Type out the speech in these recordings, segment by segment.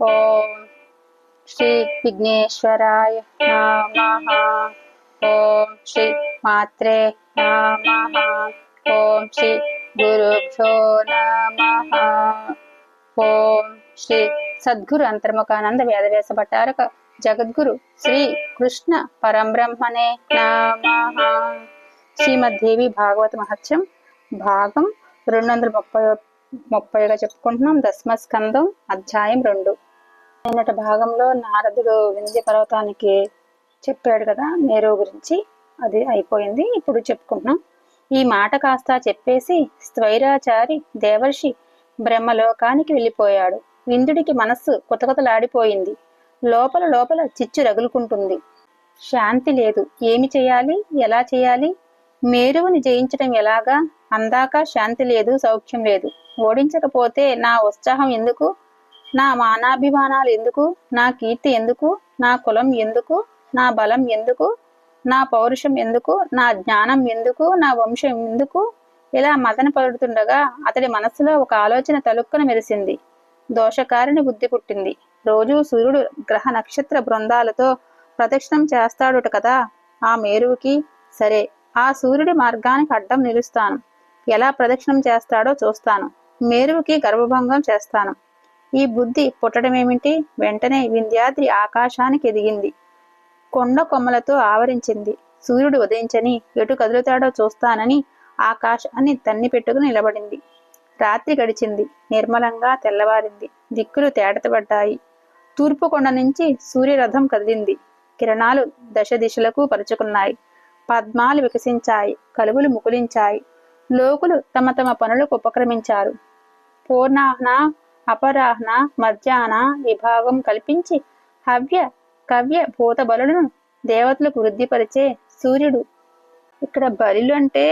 ఓం శ్రీ విఘ్నేశ్వరాయ నమః ఓం శ్రీ మాత్రే నమః ఓం శ్రీ గురుభ్యో నమః ఓం శ్రీ సద్గురు అంతర్ముఖానంద వేదవ్యాస భట్టారక జగద్గురు శ్రీ కృష్ణ పరంబ్రహ్మణే నమః శ్రీమద్దేవి భాగవత మహత్యం భాగం రెండు వందల ముప్పై ముప్పైగా చెప్పుకుంటున్నాం దశమ స్కందం అధ్యాయం రెండు అయినటి భాగంలో నారదుడు వింధ్య పర్వతానికి చెప్పాడు కదా మేరు గురించి. అది అయిపోయింది. ఇప్పుడు చెప్పుకుంటున్నాం. ఈ మాట కాస్త చెప్పేసి స్వైరాచారి దేవర్షి బ్రహ్మలోకానికి వెళ్ళిపోయాడు. విందుడికి మనస్సు కొతకొతలాడిపోయింది. లోపల లోపల చిచ్చు రగులుకుంటుంది. శాంతి లేదు. ఏమి చేయాలి? ఎలా చేయాలి? మేరువుని జయించడం ఎలాగా? అందాక శాంతి లేదు సౌఖ్యం లేదు. ఓడించకపోతే నా ఉత్సాహం ఎందుకు? నా మానాభిమానాలు ఎందుకు? నా కీర్తి ఎందుకు? నా కులం ఎందుకు? నా బలం ఎందుకు? నా పౌరుషం ఎందుకు? నా జ్ఞానం ఎందుకు? నా వంశం ఎందుకు? ఇలా మదన పడుతుండగా అతడి మనస్సులో ఒక ఆలోచన తలుక్కున మెరిసింది. దోషకారిని బుద్ధి పుట్టింది. రోజూ సూర్యుడు గ్రహ నక్షత్ర బృందాలతో ప్రదక్షిణం చేస్తాడుట కదా? ఆ మేరువుకి సరే ఆ సూర్యుడి మార్గానికి అడ్డం నిలుస్తాను. ఎలా ప్రదక్షిణం చేస్తాడో చూస్తాను. మేరువుకి గర్భభంగం చేస్తాను. ఈ బుద్ధి పుట్టడమేమిటి? వెంటనే వింధ్యాద్రి ఆకాశానికి ఎదిగింది. కొండ కొమ్మలతో ఆవరించింది. సూర్యుడు ఉదయించని ఎటు కదులుతాడో చూస్తానని ఆకాశాన్ని తన్ని పెట్టుకుని నిలబడింది. రాత్రి గడిచింది. నిర్మలంగా తెల్లవారింది. దిక్కులు తేటతబడ్డాయి. తూర్పు కొండ నుంచి సూర్యరథం కదిలింది. కిరణాలు దశ దిశలకు పరుచుకున్నాయి. పద్మాలు వికసించాయి. కలువులు ముకులించాయి లోకులు తమ తమ పనులకు ఉపక్రమించారు. పూర్ణాహ్న అపరాహ్న మధ్యాహ్న విభాగం కల్పించి హవ్య కవ్య భూత బలులను దేవతలకు వృద్ధిపరిచే సూర్యుడు. ఇక్కడ బలులు అంటే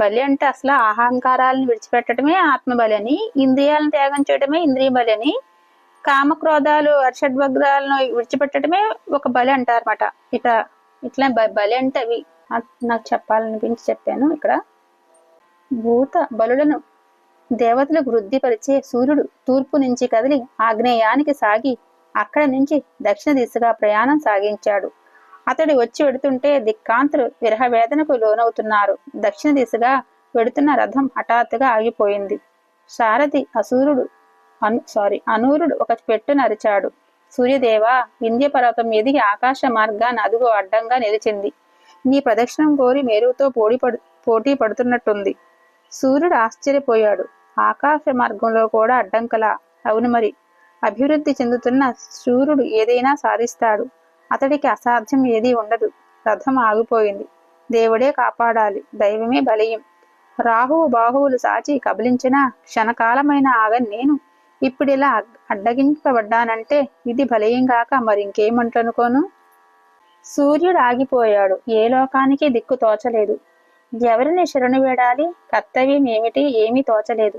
బలి అంటే అసలు అహంకారాలను విడిచిపెట్టడమే ఆత్మబలి అని ఇంద్రియాలను త్యాగం చేయడమే ఇంద్రియ బలి అని కామక్రోధాలు అర్షడ్వగ్రాలను విడిచిపెట్టడమే ఒక బలి అంటారన్నమాట. ఇట్లా ఇట్లా బలి అంటే అవి. నాకు చెప్పాలనిపించి చెప్పాను ఇక్కడ. భూత బలులను దేవతలకు వృద్ధిపరిచే సూర్యుడు తూర్పు నుంచి కదిలి ఆగ్నేయానికి సాగి అక్కడ నుంచి దక్షిణ దిశగా ప్రయాణం సాగించాడు. అతడు వచ్చి వెడుతుంటే దిక్కాంతులు విరహవేదనకు లోనవుతున్నారు. దక్షిణ దిశగా వెడుతున్న రథం హఠాత్తుగా ఆగిపోయింది. సారథి అసూరుడు అను సారీ అనూరుడు ఒక పెట్టు నరిచాడు. సూర్యదేవ వింధ్య పర్వతం ఎదిగి ఆకాశ మార్గాన్ని అదుగు అడ్డంగా నిలిచింది. నీ ప్రదక్షిణం కోరి మేరుతో పోటీ పడు పోటీ పడుతున్నట్టుంది. సూర్యుడు ఆశ్చర్యపోయాడు. ఆకాశ మార్గంలో కూడా అడ్డంకలా అవును మరి. అభివృద్ధి చెందుతున్న సూర్యుడు ఏదైనా సాధిస్తాడు. అతడికి అసాధ్యం ఏదీ ఉండదు. రథం ఆగిపోయింది. దేవుడే కాపాడాలి. దైవమే బలీయం రాహువు బాహువులు సాచి కబలించిన క్షణకాలమైన ఆగని నేను. ఇప్పుడిలా అడ్డగించబడ్డానంటే ఇది బలీయం కాక మరింకేమంటనుకోను సూర్యుడు ఆగిపోయాడు. ఏ లోకానికి దిక్కు తోచలేదు. ఎవరిని శరణు వేడాలి? కర్తవ్యం ఏమిటి? ఏమీ తోచలేదు.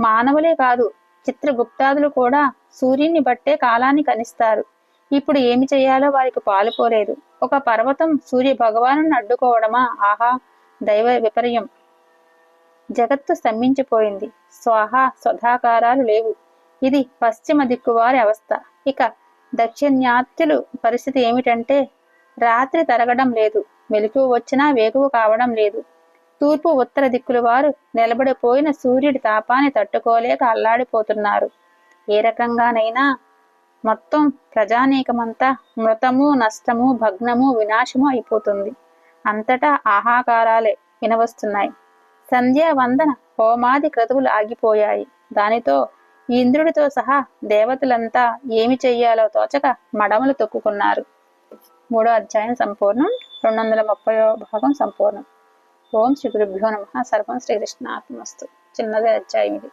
మానవులే కాదు చిత్రగుప్తాదులు కూడా సూర్యుని బట్టే కాలాన్ని కనిస్తారు. ఇప్పుడు ఏమి చేయాలో వారికి పాలుపోలేదు. ఒక పర్వతం సూర్య భగవాను అడ్డుకోవడమా? ఆహా దైవ విపర్యం. జగత్తు స్తంభించిపోయింది. స్వాహ స్వధాకారాలు లేవు. ఇది పశ్చిమ దిక్కువారి అవస్థ. ఇక దక్షిణాత్యులు పరిస్థితి ఏమిటంటే రాత్రి తరగడం లేదు. మెలకువ వచ్చినా వేకువ కావడం లేదు. తూర్పు ఉత్తర దిక్కుల వారు నిలబడిపోయిన సూర్యుడి తాపాన్ని తట్టుకోలేక అల్లాడిపోతున్నారు. ఏ రకంగానైనా మొత్తం ప్రజానీకమంతా మృతము నష్టము భగ్నము వినాశము అయిపోతుంది. అంతటా ఆహాకారాలే వినవస్తున్నాయి. సంధ్యా వందన హోమాది క్రతువులు ఆగిపోయాయి. దానితో ఇంద్రుడితో సహా దేవతలంతా ఏమి చెయ్యాలో తోచక మడమలు తొక్కుకున్నారు. మూడో అధ్యాయం సంపూర్ణం. రెండు వందల ముప్పై భాగం సంపూర్ణం. ఓం శ్రీ గురుభ్యో నమ. సర్వం శ్రీకృష్ణ ఆత్మస్తు చిన్నదే అధ్యాయం ఇది.